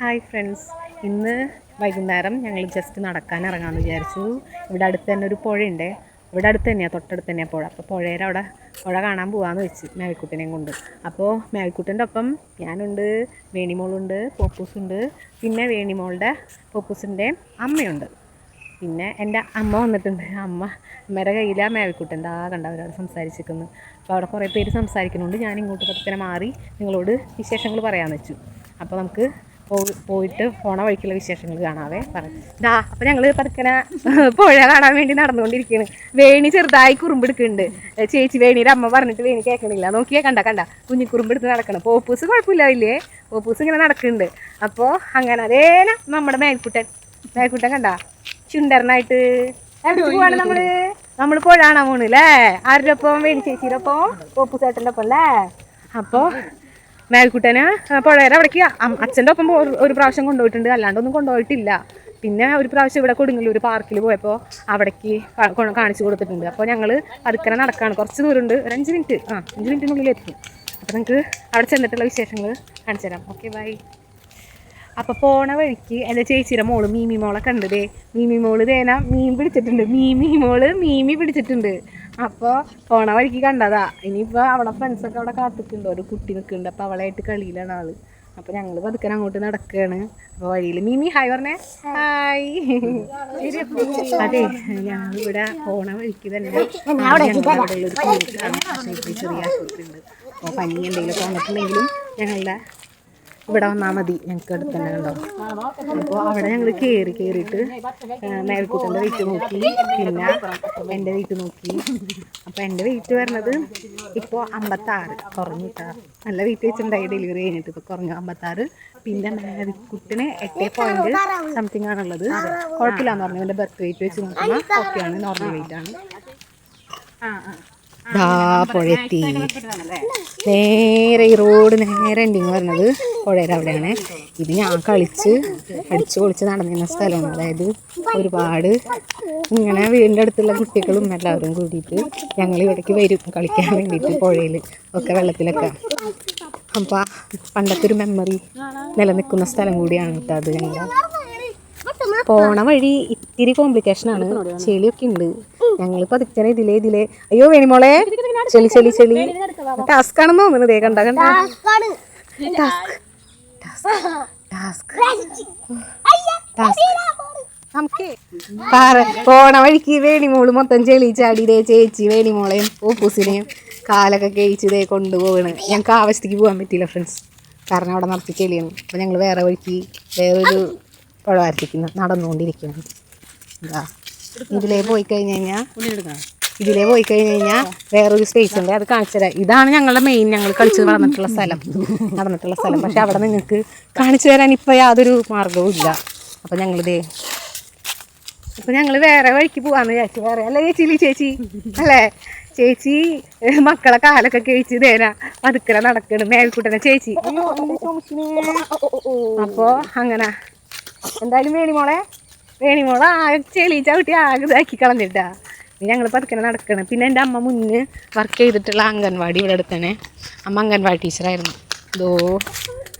Hi friends. ഇന്ന് വൈകുന്നേരം ഞങ്ങൾ ജസ്റ്റ് നടക്കാൻ ഇറങ്ങാമെന്ന് വിചാരിച്ചു. ഇവിടെ അടുത്ത് തന്നെ ഒരു പുഴയുണ്ട്. ഇവിടെ അടുത്ത് തന്നെയാണ് തൊട്ടടുത്ത് തന്നെയാണ് പുഴ. അപ്പോൾ പുഴയുടെ അവിടെ പുഴ കാണാൻ പോകാമെന്ന് വെച്ച് മേവിക്കുട്ടനെയും കൊണ്ട്. അപ്പോൾ മേവിക്കുട്ടന്റെ ഒപ്പം ഞാനുണ്ട് വേണിമോളുണ്ട് പോപ്പൂസുണ്ട്. പിന്നെ വേണിമോളുടെ പോപ്പൂസിന്റെ അമ്മയുണ്ട്. പിന്നെ എന്റെ അമ്മ വന്നിട്ടുണ്ട്. അമ്മ അമ്മയുടെ കയ്യിലാണ് ആ മേവിക്കുട്ടന്റെ ആ കണ്ട അവരോട് സംസാരിച്ചിരിക്കുന്നു. അപ്പോൾ അവിടെ കുറേ പേര് സംസാരിക്കുന്നുണ്ട്. ഞാൻ ഇങ്ങോട്ട് പത്തനെ മാറി നിങ്ങളോട് വിശേഷങ്ങൾ പറയാമെന്ന് വെച്ചു. അപ്പോൾ നമുക്ക് പോയിട്ട് പോണ വഴിക്കുള്ള വിശേഷങ്ങൾ കാണാവേ പറഞ്ഞു ദാ അപ്പൊ ഞങ്ങൾ പതുക്കനെ പുഴ കാണാൻ വേണ്ടി നടന്നുകൊണ്ടിരിക്കുകയാണ് വേണി ചെറുതായി കുറുമ്പെടുക്കുന്നുണ്ട് ചേച്ചി വേണിയുടെ അമ്മ പറഞ്ഞിട്ട് വേണി കേൾക്കണില്ല നോക്കിയേ കണ്ട കണ്ട. കുഞ്ഞി കുറുമ്പെടുത്ത് നടക്കണം. പോപ്പൂസ് കുഴപ്പമില്ല ഇല്ലേ പോപ്പൂസ് ഇങ്ങനെ നടക്കുന്നുണ്ട്. അപ്പോൾ അങ്ങനെ അതേന നമ്മുടെ മേൽക്കുട്ടൻ. മേൽക്കുട്ടൻ കണ്ട? ചുണ്ടറിനായിട്ട് പോവാണ് നമ്മൾ. നമ്മൾ പുഴ കാണാൻ പോണ് അല്ലേ ആരുടെ ഒപ്പം? വേണി ചേച്ചിയുടെ ഒപ്പം? പോപ്പൂസ് ചേട്ടന്റെ ഒപ്പം അല്ലേ അപ്പോൾ മേൽക്കുട്ടനെ? പുഴയുടെ അവിടേക്ക്. അച്ഛന്റെ ഒപ്പം ഒരു- ഒരു പ്രാവശ്യം കൊണ്ടുപോയിട്ടുണ്ട്. അല്ലാണ്ടൊന്നും കൊണ്ടുപോയിട്ടില്ല. പിന്നെ ഒരു പ്രാവശ്യം ഇവിടെ കൊടുങ്ങല്ലൂർ പാർക്കിൽ പോയപ്പോൾ അവിടേക്ക് കാണിച്ചു കൊടുത്തിട്ടുണ്ട്. അപ്പോൾ ഞങ്ങൾ പതുക്കനെ നടക്കാണ്. കുറച്ച് ദൂരമുണ്ട്. ഒരു അഞ്ച് മിനിറ്റ്. ആ അഞ്ച് മിനിറ്റിനുള്ളിൽ എത്തും. അപ്പോൾ നിങ്ങൾക്ക് അവിടെ ചെന്നിട്ടുള്ള വിശേഷങ്ങൾ കാണിച്ചു തരാം. Okay bye. അപ്പോൾ പോണ വഴിക്ക് എന്റെ ചേച്ചിയുടെ മോൾ മീമി മോളെ കണ്ടതേ മീമി മോൾ തേന മീൻ പിടിച്ചിട്ടുണ്ട്. മീമി മോൾ മീമി പിടിച്ചിട്ടുണ്ട്. അപ്പോൾ പോണ വഴിക്ക് കണ്ടതാ. ഇനിയിപ്പോൾ ഫ്രണ്ട്സ് ഫ്രണ്ട്സൊക്കെ അവിടെ കാത്തിക്കുന്നുണ്ട്. ഒരു കുട്ടി നിൽക്കുന്നുണ്ട് അപ്പോൾ അവളായിട്ട് കളിയിലാണ് ആൾ. അപ്പോൾ ഞങ്ങൾ പതുക്കൻ അങ്ങോട്ട് നടക്കുകയാണ് അപ്പോൾ വഴിയിൽ മിമി ഹായ് പറഞ്ഞേ. ഹായ് അതെ ഞങ്ങളിവിടെ പോണ വഴിക്ക് തന്നെ ചെറിയ ആശുപത്രി ഉണ്ട് അപ്പോൾ പനി എന്തെങ്കിലും തോന്നിട്ടുണ്ടെങ്കിലും ഞങ്ങളുടെ ഇവിടെ വന്നാൽ മതി. ഞങ്ങൾക്ക് അടുത്ത് തന്നെ കണ്ടോ അപ്പോൾ അവിടെ ഞങ്ങൾ കയറി കയറിയിട്ട് മേൽക്കൂട്ടന്റെ വെയിറ്റ് നോക്കി. പിന്നെ എന്റെ വെയിറ്റ് നോക്കി. അപ്പോൾ എന്റെ വെയിറ്റ് വരുന്നത് ഇപ്പോൾ അമ്പത്താറ്. കുറഞ്ഞിട്ടാ നല്ല വെയിറ്റ് വെച്ചിട്ടുണ്ടായി ഡെലിവറി കഴിഞ്ഞിട്ട്. ഇപ്പോൾ കുറഞ്ഞു അമ്പത്താറ്. പിന്നെ മേൽക്കുട്ടിന് എട്ട് പോയിന്റ് സംതിങ് ആണുള്ളത്. കുഴപ്പമില്ലാന്ന് പറഞ്ഞു. എന്റെ ബർത്ത് വെയിറ്റ് വെച്ച് നോക്കുമ്പോൾ ഓക്കെയാണ് നോർമൽ വെയിറ്റ് ആണ്. ദാ പുഴയെത്തി. നേരെ ഈ റോഡ് നേരെ എൻഡിങ് വരുന്നത് പുഴയുടെ അവിടെയാണ്. ഇത് ഞാൻ കളിച്ച് അടിച്ച് പൊളിച്ച് നടന്നിരുന്ന സ്ഥലമാണ്. അതായത് ഒരുപാട് ഇങ്ങനെ വീടിന്റെ അടുത്തുള്ള കുട്ടികളും എല്ലാവരും കൂടിയിട്ട് ഞങ്ങൾ ഇവിടേക്ക് വരും കളിക്കാൻ വേണ്ടിയിട്ട് പുഴയിൽ ഒക്കെ വെള്ളത്തിലൊക്കെ. അപ്പം പണ്ടത്തെ ഒരു മെമ്മറി നിലനിൽക്കുന്ന സ്ഥലം കൂടിയാണ് കേട്ടോ അത് ഞങ്ങൾ പോണ വഴി ഇത്തിരി കോംപ്ലിക്കേഷൻ ആണ്. ചെളിയൊക്കെ ഉണ്ട്. ഞങ്ങൾ പതുക്കനെ ഇതിലേ ഇതിലേ അയ്യോ വേണിമോളെ ചെളി ചെളി ചെളി. ടാസ്ക് ആണെന്ന് തോന്നുന്നത് ദേ കണ്ട കണ്ട. ടാസ്ക് ടാസ്ക് ടാസ്ക് നമുക്ക് പോണ വഴിക്ക് വേണിമോൾ മൊത്തം ചെളി ചാടി ദേ ചേച്ചി വേണിമോളെയും ഓപ്പൂസിനെയും കാലൊക്കെ കഴിച്ച് ദേ കൊണ്ടുപോകണ് ഞങ്ങൾക്ക് ആവശ്യത്തേക്ക് പോകാൻ പറ്റിയില്ല ഫ്രണ്ട്സ് കാരണം അവിടെ നടത്തി ചെളിയാണ് അപ്പം ഞങ്ങൾ വേറെ വഴിക്ക് വേറൊരു പുഴവാരത്തേക്ക് നടന്നുകൊണ്ടിരിക്കുകയാണ്. ഇതാ ഇതിലേ പോയി കഴിഞ്ഞ് കഴിഞ്ഞാൽ ഇതിലേ പോയി കഴിഞ്ഞ് കഴിഞ്ഞാൽ വേറൊരു സ്പേസ് ഉണ്ട്. അത് കാണിച്ചു തരാം. ഇതാണ് ഞങ്ങളുടെ മെയിൻ ഞങ്ങൾ കളിച്ച് നടന്നിട്ടുള്ള സ്ഥലം. നടന്നിട്ടുള്ള സ്ഥലം. പക്ഷെ അവിടെ നിങ്ങൾക്ക് കാണിച്ചു തരാൻ ഇപ്പോൾ യാതൊരു മാർഗവും ഇല്ല. അപ്പം ഞങ്ങളിതേ അപ്പം ഞങ്ങൾ വേറെ വഴിക്ക് പോകാമെന്ന് ചേച്ചി വേറെ. അല്ല ചേച്ചി ചേച്ചി? അല്ലേ? ചേച്ചി മക്കളെ കാലൊക്കെ കഴിച്ച് തേരാ പതുക്കല നടക്കണ്. മേൽക്കൂട്ടനെ. ചേച്ചി. അപ്പോൾ അങ്ങനെ. എന്തായാലും വേണിമോളെ വേണിമോളെ ആകെ ചെളി ചവിട്ടി ആകെ ഇതാക്കി കളഞ്ഞിട്ടാ. ഞങ്ങൾ പതുക്കനെ നടക്കണം. പിന്നെ എന്റെ അമ്മ മുന്നേ വർക്ക് ചെയ്തിട്ടുള്ള അംഗൻവാടി ഇവിടെ അടുത്തന്നെ അമ്മ അംഗൻവാടി ടീച്ചറായിരുന്നു ഇതോ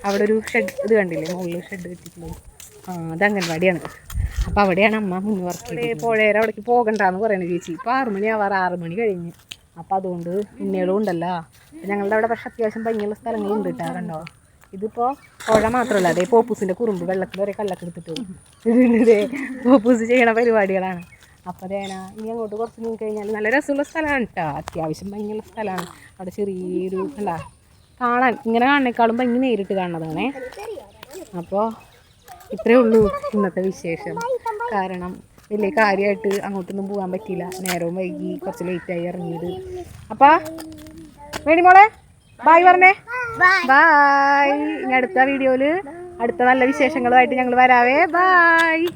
അവിടെ ഒരു ഷെഡ് ഇത് കണ്ടില്ലേ? മുകളിൽ ഷെഡ് കെട്ടിയിട്ടുള്ളത് ആ അത് അംഗൻവാടിയാണ്. അപ്പോൾ അവിടെയാണ് അമ്മ മുന്നേ വർക്ക് ചെയ്തത് പുഴയുടെ അവിടേക്ക് പോകണ്ടെന്ന് പറയുന്നത് ചേച്ചി. ഇപ്പോൾ ആറ് മണി ആവാറ് ആറ് മണി കഴിഞ്ഞ്. അപ്പോൾ അതുകൊണ്ട് ഇന്നേളും ഉണ്ടല്ലോ. ഞങ്ങളുടെ അവിടെ പക്ഷെ അത്യാവശ്യം ഭംഗിയുള്ള സ്ഥലങ്ങളുണ്ട് കേട്ടോ കണ്ടോ? ഇതിപ്പോൾ പുഴ മാത്രമല്ല അതേ പോപ്പൂസിന്റെ കുറുമ്പ് വെള്ളത്തിൽ വരെ കല്ലൊക്കെ എടുത്തിട്ട് പോപ്പൂസ് ചെയ്യണ പരിപാടികളാണ്. അപ്പോൾ അതേന ഇനി അങ്ങോട്ട് കുറച്ച് നീങ്ങി കഴിഞ്ഞാൽ നല്ല രസമുള്ള സ്ഥലമാണ് കേട്ടോ അത്യാവശ്യം ഭംഗിയുള്ള സ്ഥലമാണ്. അവിടെ ചെറിയൊരു അല്ല കാണാൻ ഇങ്ങനെ കാണുന്നേക്കാളും ഭംഗി നേരിട്ട് കാണുന്നതാണേ. അപ്പോൾ ഇത്രയേ ഉള്ളൂ ഇന്നത്തെ വിശേഷം. കാരണം വലിയ കാര്യമായിട്ട് അങ്ങോട്ടൊന്നും പോകാൻ പറ്റിയില്ല. നേരവും വൈകി കുറച്ച് ലേറ്റായി ഇറങ്ങിയത്. അപ്പോൾ വേണി മോളെ ബായ് പറഞ്ഞേ. ബായ് ഇനി അടുത്ത വീഡിയോയിൽ അടുത്ത നല്ല വിശേഷങ്ങളുമായിട്ട് ഞങ്ങൾ വരാവേ. ബായ്